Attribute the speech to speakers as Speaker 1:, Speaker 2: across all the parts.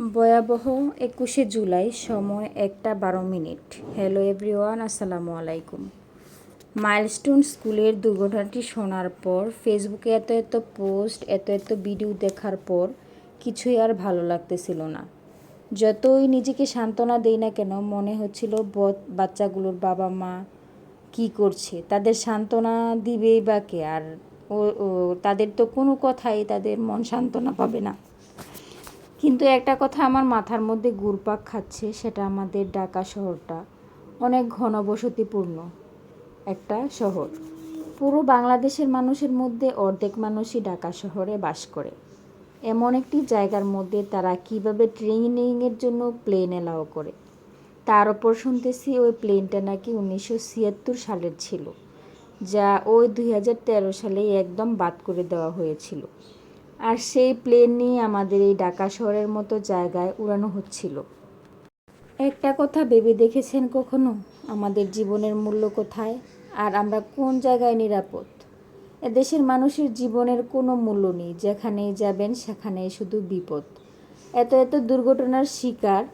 Speaker 1: ভয়াবহ একুশে জুলাই সময় একটা বারো মিনিট। হ্যালো এভরিওয়ান আসসালামু আলাইকুম। মাইলস্টোন স্কুলের দুর্ঘটনাটি শোনার পর ফেসবুকে এত এত পোস্ট এত এত ভিডিও দেখার পর কিছুই আর ভালো লাগতেছিল না। যতই নিজেকে সান্ত্বনা দেই না কেন, মনে হচ্ছিল বাচ্চাগুলোর বাবা মা কি করছে? তাদের সান্ত্বনা দিবেই বা কে? আর ও তাদের তো কোনো কথাই তাদের মন সান্ত্বনা পাবে না। কিন্তু একটা কথা আমার মাথার মধ্যে ঘুরপাক খাচ্ছে, সেটা আমাদের ঢাকা শহরটা। অনেক ঘনবসতিপূর্ণ একটা শহর। পুরো বাংলাদেশের মানুষের মধ্যে অর্ধেক মানুষই ঢাকা শহরে বাস করে। এমন একটি জায়গার মধ্যে তারা কীভাবে ট্রেনিংয়ের জন্য প্লেন এলাও করে। তার ওপর শুনতেছি ওই প্লেনটা নাকি উনিশশো ছিয়াত্তর সালের ছিল, যা ওই দুই হাজার তেরো সালে একদম বাদ করে দেওয়া হয়েছিল। আর সেই প্লেন নিয়ে আমাদের এই ঢাকা শহরের মতো জায়গায় উড়ানো হচ্ছিল। একটা কথা ভেবে দেখেছেন কখনো? আমাদের জীবনের মূল্য কোথায়? আর আমরা কোন জায়গায় নিরাপদ? এদেশের মানুষের জীবনের কোনো মূল্য নেই। যেখানেই যাবেন, সেখানেই শুধু বিপদ। এত এত দুর্ঘটনার শিকার।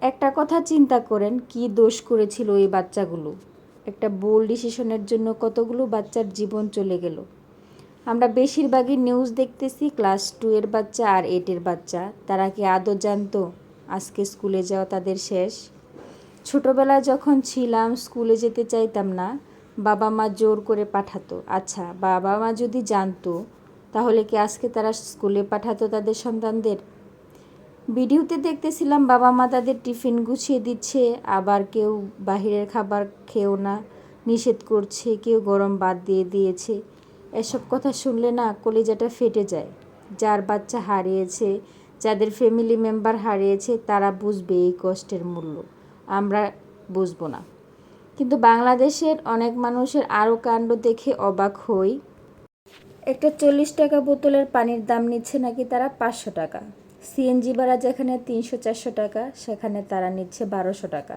Speaker 1: একটা কথা চিন্তা করেন, কি দোষ করেছিল এই বাচ্চাগুলো? একটা বোল ডিসিশনের জন্য কতগুলো বাচ্চার জীবন চলে গেল? আমরা বেশিরভাগই নিউজ দেখতেছি ক্লাস টু এর বাচ্চা আর এইটের বাচ্চা। তারা কি আদৌ জানতো আজকে স্কুলে যাওয়া তাদের শেষ? ছোটোবেলায় যখন ছিলাম স্কুলে যেতে চাইতাম না, বাবা মা জোর করে পাঠাতো। আচ্ছা বাবা মা যদি জানতো, তাহলে কি আজকে তারা স্কুলে পাঠাতো তাদের সন্তানদের? ভিডিওতে দেখতেছিলাম বাবা মা তাদের টিফিন গুছিয়ে দিচ্ছে, আবার কেউ বাহিরের খাবার খেও না, নিষেধ করছে, কেউ গরম বাদ দিয়ে দিয়েছে। এসব কথা শুনলে না কলিজাটা ফেটে যায়। যার বাচ্চা হারিয়েছে, যাদের ফ্যামিলি মেম্বার হারিয়েছে, তারা বুঝবে এই কষ্টের মূল্য। আমরা বুঝব না। কিন্তু বাংলাদেশের অনেক মানুষের আরও কাণ্ড দেখে অবাক হই। একটা চল্লিশ টাকা বোতলের পানির দাম নিচ্ছে নাকি তারা পাঁচশো টাকা। সিএনজি ভাড়া যেখানে তিনশো চারশো টাকা, সেখানে তারা নিচ্ছে বারোশো টাকা।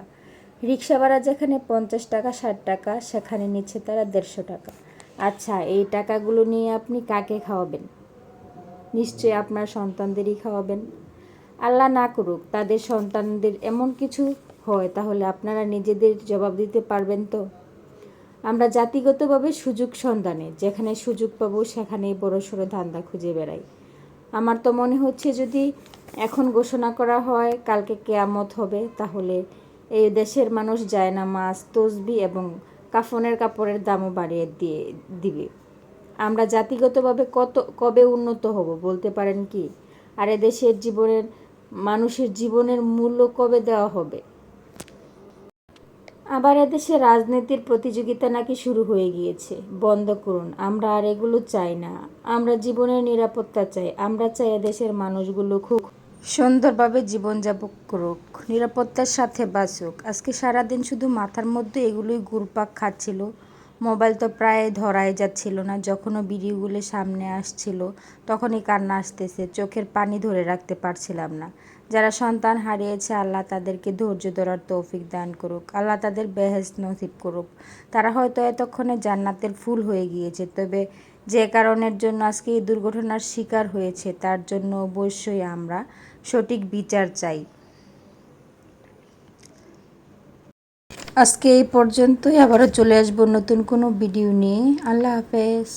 Speaker 1: রিক্সা ভাড়া যেখানে পঞ্চাশ টাকা, ষাট টাকা, সেখানে নিচ্ছে তারা দেড়শো টাকা। আচ্ছা এই টাকাগুলো নিয়ে আপনি কাকে খাওয়াবেন? নিশ্চয়ই আপনার সন্তানদেরই খাওয়াবেন। আল্লাহ না করুক, তাদের সন্তানদের এমন কিছু হয়, তাহলে আপনারা নিজেদের জবাব দিতে পারবেন তো? আমরা জাতিগতভাবে সুযোগ সন্ধানে, যেখানে সুযোগ পাবো সেখানেই বড় সড়ো ধান্দা খুঁজে বেড়াই। আমার তো মনে হচ্ছে যদি এখন ঘোষণা করা হয়, কালকে কেয়ামত হবে, তাহলে এই দেশের মানুষ যায় না মাছ তসবি এবং কাফনের কাপড়ের দামও বাড়িয়ে দিয়ে দিবে। আমরা জাতিগতভাবে কত, কবে উন্নত হব বলতে পারেন কি? আর এদেশের জীবনের, মানুষের জীবনের মূল্য কবে দেওয়া হবে? আবার এদেশে রাজনীতির প্রতিযোগিতা নাকি শুরু হয়ে গিয়েছে। বন্ধ করুন, আমরা আর এগুলো চাই না। আমরা জীবনের নিরাপত্তা চাই। আমরা চাই এদেশের মানুষগুলো খুব সুন্দরভাবে জীবনযাপন করুক, নিরাপত্তার সাথে বাঁচুক। আজকে সারাদিন শুধু মাথার মধ্যে এগুলোই ঘুরপাক খাচ্ছিল। মোবাইল তো প্রায় ধরাই যাচ্ছিল না যখনও ভিডিওগুলো সামনে আসছিল তখনই কান্না আসতেছে, চোখের পানি ধরে রাখতে পারছিলাম না। যারা সন্তান হারিয়েছে, আল্লাহ তাদেরকে ধৈর্য ধরার তৌফিক দান করুক, আল্লাহ তাদের বেহেস নসিব করুক। তারা হয়তো এতক্ষণে জান্নাতের ফুল হয়ে গিয়েছে, তবে যে কারণের জন্য আজকে এই দুর্ঘটনার শিকার হয়েছে, তার জন্য অবশ্যই আমরা সঠিক বিচার চাই। আজকে এই পর্যন্তই। আবারও চলে আসব নতুন কোনো ভিডিও নিয়ে। আল্লাহ হাফেজ।